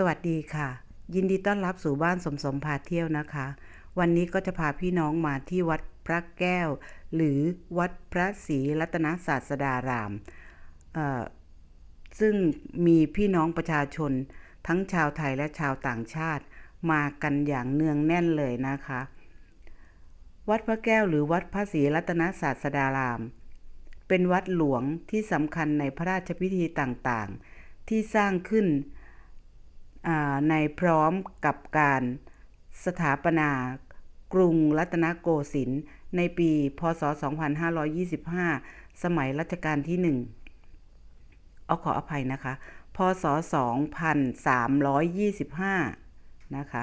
สวัสดีค่ะ ยินดีต้อนรับสู่บ้านสมสมพาเที่ยวนะคะ วันนี้ก็จะพาพี่น้องมาที่วัดพระแก้ว หรือวัดพระศรีรัตนศาสดาราม ซึ่งมีพี่น้องประชาชน ทั้งชาวไทยและชาวต่างชาติ มากันอย่างเนืองแน่นเลยนะคะ วัดพระแก้วหรือวัดพระศรีรัตนศาสดาราม เป็นวัดหลวงที่สำคัญในพระราชพิธีต่างๆ ที่สร้างขึ้น ในพร้อมกับการสถาปนากรุงรัตนโกสินทร์ในปีพศ 2525 สมัยรัชกาลที่หนึ่งเอาขออภัยนะคะ พศ 2325 นะคะ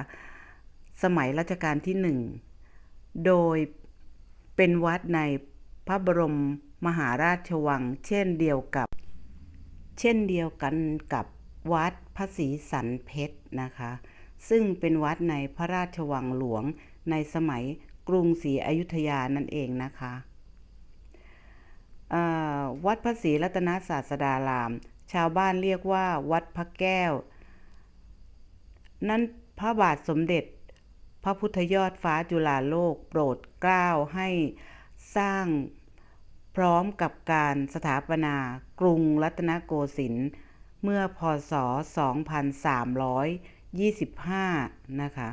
สมัยรัชกาลที่หนึ่งโดยเป็นวัดในพระบรมมหาราชวัง เช่นเดียวกับ เช่นเดียวกันกับ วัดพระศรีสันเพชรนะคะ ซึ่งเป็นวัดในพระราชวังหลวงในสมัยกรุงศรีอยุธยานั่นเองนะคะวัดพระศรีรัตนศาสดาราม ชาวบ้านเรียกว่าวัดพระแก้ว นั่นพระบาทสมเด็จ พระพุทธยอดฟ้าจุฬาโลกโปรดเกล้าให้สร้างพร้อมกับการสถาปนากรุงรัตนโกสินทร์ เมื่อพศ 2325 นะคะ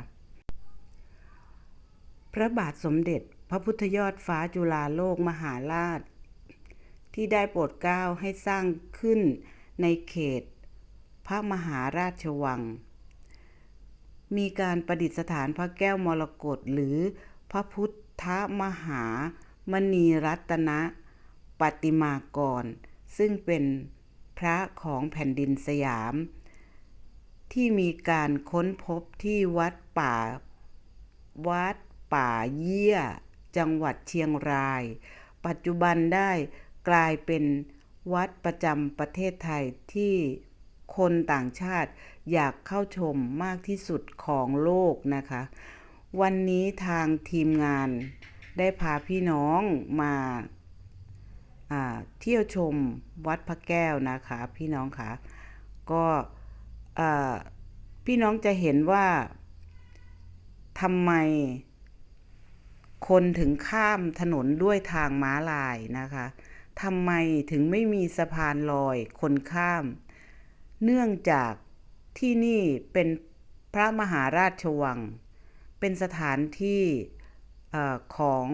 พระบาทสมเด็จพระพุทธยอดฟ้าจุฬาโลกมหาราช ที่ได้โปรดเกล้าให้สร้างขึ้นในเขต พระมหาราชวัง มีการประดิษฐานพระแก้วมรกตหรือพระพุทธมหามณีรัตนะปฏิมากร ซึ่งเป็น พระของแผ่นดินสยาม ที่มีการค้นพบที่วัดป่า วัดป่าเยี่ย จังหวัดเชียงราย ปัจจุบันได้กลายเป็นวัดประจำประเทศไทยที่คนต่างชาติอยากเข้าชมมากที่สุดของโลกนะคะ วันนี้ทางทีมงานได้พาพี่น้องมา เที่ยวชมวัดพระแก้วนะคะ พี่น้องคะก็พี่น้องจะเห็นว่าทำไม คนถึงข้ามถนนด้วยทางม้าลายนะคะทำไมถึงไม่มีสะพานลอยคนข้าม เนื่องจากที่นี่เป็นพระมหาราชวัง เป็นสถานที่อของ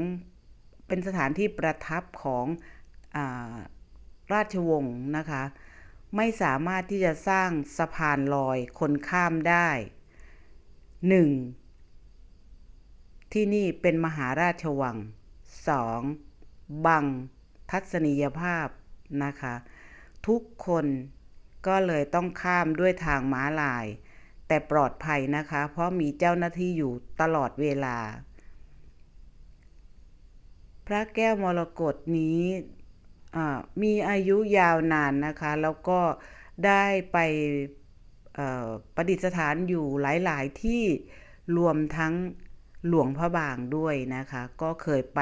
เป็นสถานที่ประทับของ ราชวงศ์นะคะ ไม่สามารถที่จะสร้างสะพานลอยคนข้ามได้หนึ่งที่นี่เป็นมหาราชวัง 2. บังทัศนียภาพนะคะ ทุกคนก็เลยต้องข้ามด้วยทางม้าลาย แต่ปลอดภัยนะคะ เพราะมีเจ้าหน้าที่อยู่ตลอดเวลา พระแก้วมรกตนี้ มีอายุยาวนานนะคะ แล้วก็ได้ไปประดิษฐานอยู่หลาย ๆ ที่รวมทั้งหลวงพระบางด้วยนะคะ ก็เคยไป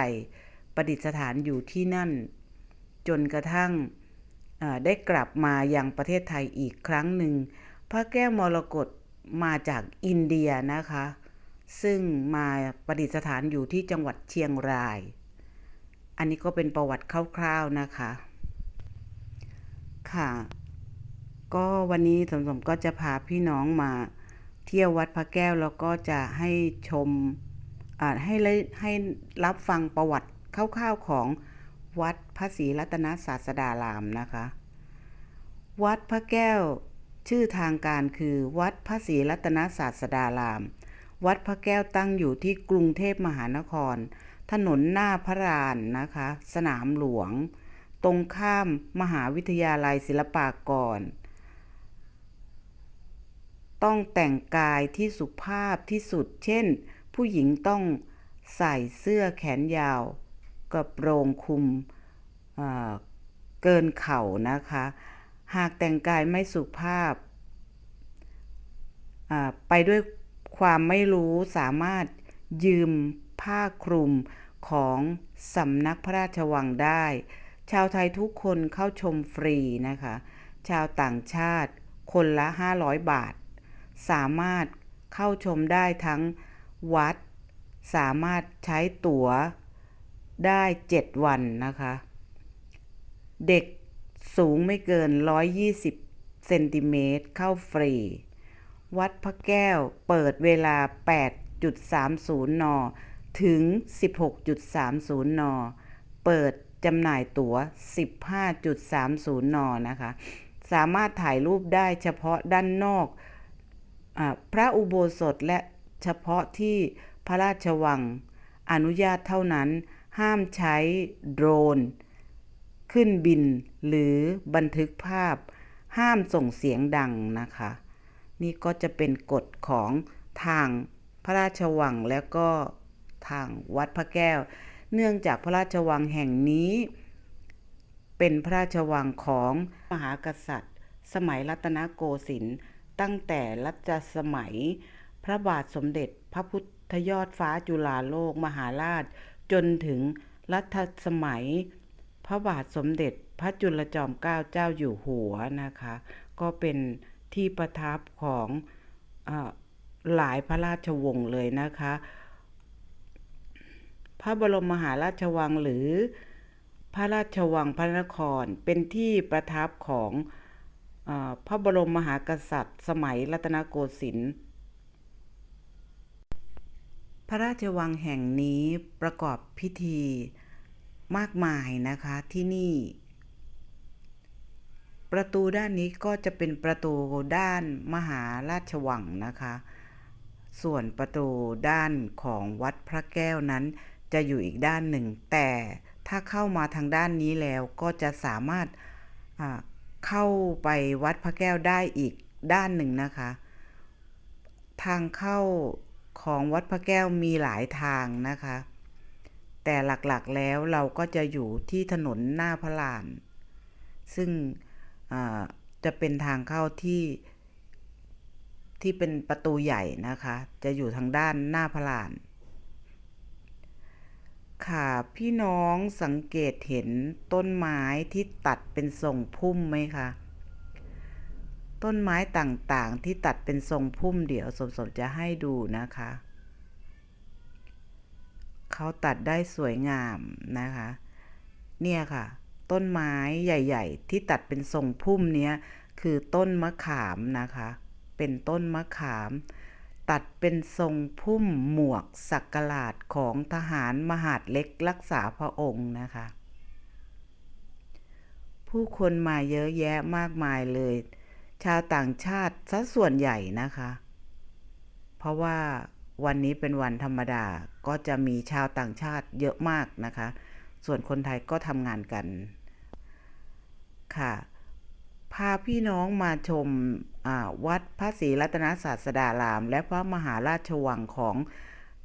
ประดิษฐานอยู่ที่นั่น จนกระทั่งได้กลับมายังประเทศไทยอีกครั้งหนึ่ง พระแก้วมรกตมาจากอินเดียนะคะ ซึ่งมาประดิษฐานอยู่ที่จังหวัดเชียงราย อันนี้ก็เป็นประวัติคร่าวๆนะคะ ค่ะ ก็วันนี้สมสมก็จะพาพี่น้องมาเที่ยววัดพระแก้วแล้วก็จะให้ชมให้ให้รับฟังประวัติคร่าวๆของวัดพระศรีรัตนศาสดารามนะคะ วัดพระแก้วชื่อทางการคือวัดพระศรีรัตนศาสดาราม วัดพระแก้วตั้งอยู่ที่กรุงเทพมหานคร ถนนหน้าพระรานนะคะ สนามหลวง ตรงข้ามมหาวิทยาลัยศิลปากร ต้องแต่งกายที่สุภาพที่สุด เช่น ผู้หญิงต้องใส่เสื้อแขนยาวกระโปรงคลุมเเกินเข่านะคะ หากแต่งกายไม่สุภาพาไปด้วยความไม่รู้สามารถยืม ผ้าคลุมของสำนักพระราชวังได้ ชาวไทยทุกคนเข้าชมฟรีนะคะ ชาวต่างชาติคนละ 500 บาท สามารถเข้าชมได้ทั้งวัด สามารถใช้ตั๋วได้ 7 วันนะคะ เด็กสูงไม่เกิน 120 เซนติเมตรเข้าฟรี วัดพระแก้วเปิดเวลา 8.30 น ถึง 16.30 น เปิดจำหน่ายตั๋ว 15.30 น นะคะ สามารถถ่ายรูปได้เฉพาะด้านนอกอพระอุโบสถและเฉพาะที่พระราชวัง อนุญาตเท่านั้น ห้ามใช้โดรน ขึ้นบินหรือบันทึกภาพ ห้ามส่งเสียงดังนะคะ นี่ก็จะเป็นกฎของทางพระราชวังแล้วก็ ทางวัดพระแก้ว เนื่องจากพระราชวังแห่งนี้ เป็นพระราชวังของมหากษัตริย์ สมัยรัตนโกสินทร์ตั้งแต่รัชสมัย พระบาทสมเด็จพระพุทธยอดฟ้าจุฬาโลกมหาราช จนถึงรัชสมัย พระบาทสมเด็จพระจุลจอมเกล้าเจ้าอยู่หัวนะคะ ก็เป็นที่ประทับของอหลายพระราชวงศ์เลยนะคะ พระบรมมหาราชวังหรือ พระราชวังพระนครเป็นที่ประทับของอพระบรมมหากษัตริย์ สมัยรัตนโกสินทร์พระราชวังแห่งนี้ประกอบพิธีมากมายนะคะที่นี่ ประตูด้านนี้ก็จะเป็นประตูด้านมหาราชวังนะคะ ส่วนประตูด้านของวัดพระแก้วนั้น จะอยู่อีกด้านหนึ่ง แต่ถ้าเข้ามาทางด้านนี้แล้วก็จะสามารถเข้าไปวัดพระแก้วได้อีกด้านหนึ่งนะคะ ทางเข้าของวัดพระแก้วมีหลายทางนะคะ แต่หลักๆแล้วเราก็จะอยู่ที่ถนนหน้าพระลาน ซึ่งจะเป็นทางเข้าที่ที่เป็นประตูใหญ่นะคะ จะอยู่ทางด้านหน้าพระลาน ค่ะพี่น้องสังเกตเห็นต้นไม้ที่ตัดเป็นทรงพุ่มไหมคะ ต้นไม้ต่างๆที่ตัดเป็นทรงพุ่มเดี๋ยวสมสมจะให้ดูนะคะ เขาตัดได้สวยงามนะคะ เนี่ยค่ะ ต้นไม้ใหญ่ ๆ ที่ตัดเป็นทรงพุ่มเนี้ยคือต้นมะขามนะคะ เป็นต้นมะขาม ตัดเป็นทรงพุ่มหมวกสักกลาดของทหารมหาดเล็กรักษาพระองค์นะคะ ผู้คนมาเยอะแยะมากมายเลย ชาวต่างชาติซะส่วนใหญ่นะคะ เพราะว่าวันนี้เป็นวันธรรมดาก็จะมีชาวต่างชาติเยอะมากนะคะ ส่วนคนไทยก็ทำงานกันค่ะ พาพี่น้องมาชมวัดพระศรีรัตนศาสดาราม และพระมหาราชวังของ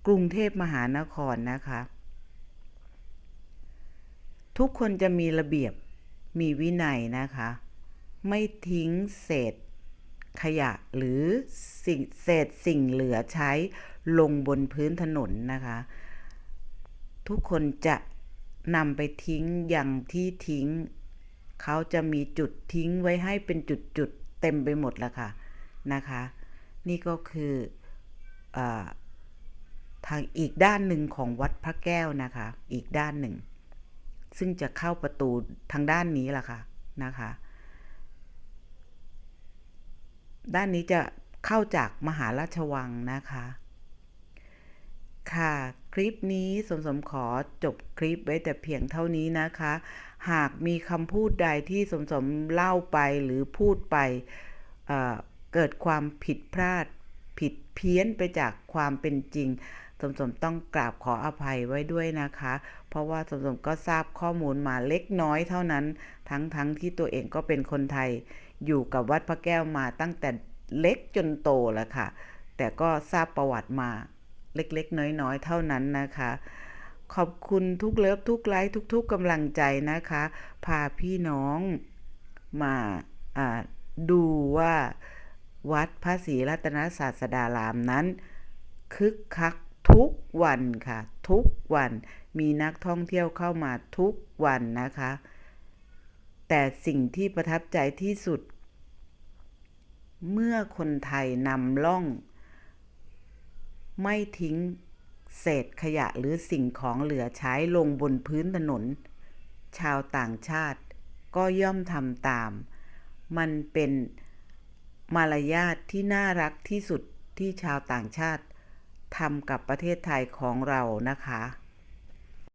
กรุงเทพมหานครนะคะ ทุกคนจะมีระเบียบมีวินัยนะคะ ไม่ทิ้งเศษขยะหรือสิ่งเศษสิ่งเหลือใช้ลงบนพื้นถนนนะคะ ทุกคนจะนำไปทิ้งอย่างที่ทิ้ง เขาจะมีจุดทิ้งไว้ให้เป็นจุดๆเต็มไปหมดแล้วค่ะนะคะ นี่ก็คืออทางอีกด้านหนึ่งของวัดพระแก้วนะคะ อีกด้านหนึ่ง ซึ่งจะเข้าประตูทางด้านนี้แหละค่ะนะคะ ด้านนี้จะเข้าจากมหาราชวังนะคะ คลิปนี้สมสมขอจบคลิปไว้แต่เพียงเท่านี้นะคะ หากมีคำพูดใดที่สมสมเล่าไปหรือพูดไปเเกิดความผิดพลาดผิดเพี้ยนไปจากความเป็นจริง สมสมต้องกราบขออภัยไว้ด้วยนะคะ เพราะว่าสมสมก็ทราบข้อมูลมาเล็กน้อยเท่านั้น ทั้งทั้งที่ตัวเองก็เป็นคนไทย อยู่กับวัดพระแก้วมาตั้งแต่เล็กจนโตแล้วค่ะ แต่ก็ทราบประวัติมา เล็กๆ น้อยๆ เท่านั้นนะคะ ขอบคุณทุกเลิฟทุกไลค์ทุกๆกำลังใจนะคะ พาพี่น้องมาดูว่าวัดพระศรีรัตนศาสดารามนั้น คึกคักทุกวันค่ะ ทุกวันมีนักท่องเที่ยวเข้ามาทุกวันนะคะ แต่สิ่งที่ประทับใจที่สุด เมื่อคนไทยนำล่อง ไม่ทิ้ง เศษขยะหรือสิ่งของเหลือใช้ลงบนพื้นถนน ชาวต่างชาติก็ย่อมทำตาม มันเป็นมารยาทที่น่ารักที่สุดที่ชาวต่างชาติทำกับประเทศไทยของเรานะคะ